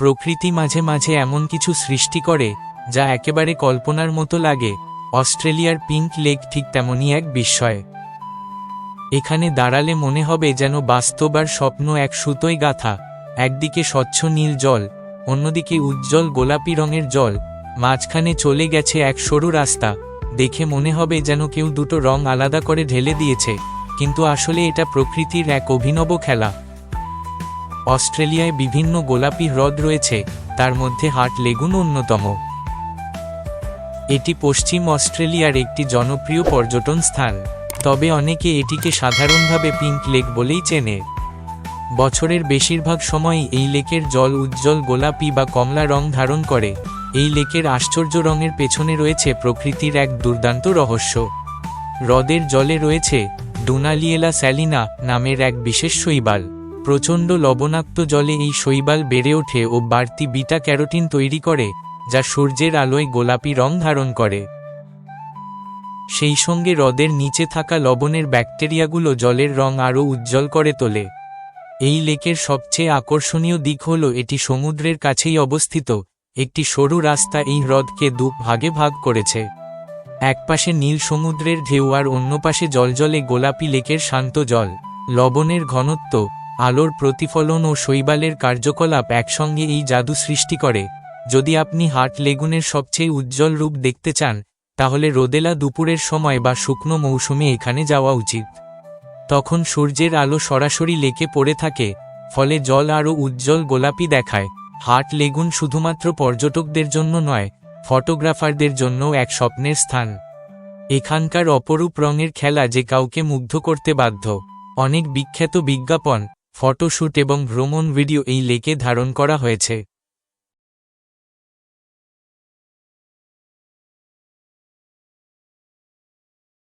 প্রকৃতি মাঝে মাঝে এমন কিছু সৃষ্টি করে, যা একেবারে কল্পনার মতো লাগে। অস্ট্রেলিয়ার পিঙ্ক লেক ঠিক তেমনই এক বিস্ময়। এখানে দাঁড়ালে মনে হবে যেন বাস্তব আর স্বপ্ন এক সুতোয় গাথা। একদিকে স্বচ্ছ নীল জল, অন্যদিকে উজ্জ্বল গোলাপি রঙের জল। মাঝখানে চলে গেছে এক সরু রাস্তা। দেখে মনে হবে যেন কেউ দুটো রং আলাদা করে ঢেলে দিয়েছে। কিন্তু আসলে এটা প্রকৃতির এক অভিনব খেলা। অস্ট্রেলিয়ায় বিভিন্ন গোলাপি হ্রদ রয়েছে, তার মধ্যে হার্ট লেগুন অন্যতম। এটি পশ্চিম অস্ট্রেলিয়ার একটি জনপ্রিয় পর্যটন স্থান, তবে অনেকে এটিকে সাধারণভাবে পিঙ্ক লেক বলেই চেনে। বছরের বেশিরভাগ সময়ই এই লেকের জল উজ্জ্বল গোলাপি বা কমলা রং ধারণ করে, এই লেকের আশ্চর্য রঙের পেছনে রয়েছে প্রকৃতির এক দুর্দান্ত রহস্য। হ্রদের জলে রয়েছে ডুনালিয়েলা স্যালিনা নামের এক বিশেষ শৈবাল। প্রচণ্ড লবণাক্ত জলে এই শৈবাল বেড়ে ওঠে ও বাড়তি বিটা ক্যারোটিন তৈরি করে, যা সূর্যের আলোয় গোলাপি রং ধারণ করে। সেই সঙ্গে হ্রদের নিচে থাকা লবণের ব্যাকটেরিয়াগুলো জলের রং আরও উজ্জ্বল করে তোলে। এই লেকের সবচেয়ে আকর্ষণীয় দিক হল এটি সমুদ্রের কাছেই অবস্থিত, একটি সরু রাস্তা এই হ্রদকে দু ভাগে ভাগ করেছে। একপাশে নীল সমুদ্রের ঢেউ আর অন্য পাশে জলজলে গোলাপি লেকের শান্ত জল। লবণের ঘনত্ব আলোর প্রতিফলন ও শৈবালের কার্যকলাপ একসঙ্গে এই জাদু সৃষ্টি করে। যদি আপনি হাট লেগুনের সবচেয়ে উজ্জ্বল রূপ দেখতে চান, তাহলে রোদেলা দুপুরের সময় বা শুকনো মৌসুমে এখানে যাওয়া উচিত। তখন সূর্যের আলো সরাসরি লেকে পড়ে থাকে, ফলে জল আরও উজ্জ্বল গোলাপি দেখায়। হাট লেগুন শুধুমাত্র পর্যটকদের জন্য নয়, ফটোগ্রাফারদের জন্যও এক স্বপ্নের স্থান। এখানকার অপরূপ রঙের খেলা যে কাউকে মুগ্ধ করতে বাধ্য। অনেক বিখ্যাত বিজ্ঞাপন ফটোশ্যুট এবং ভ্রমণ ভিডিও এই লেকে ধারণ করা হয়েছে।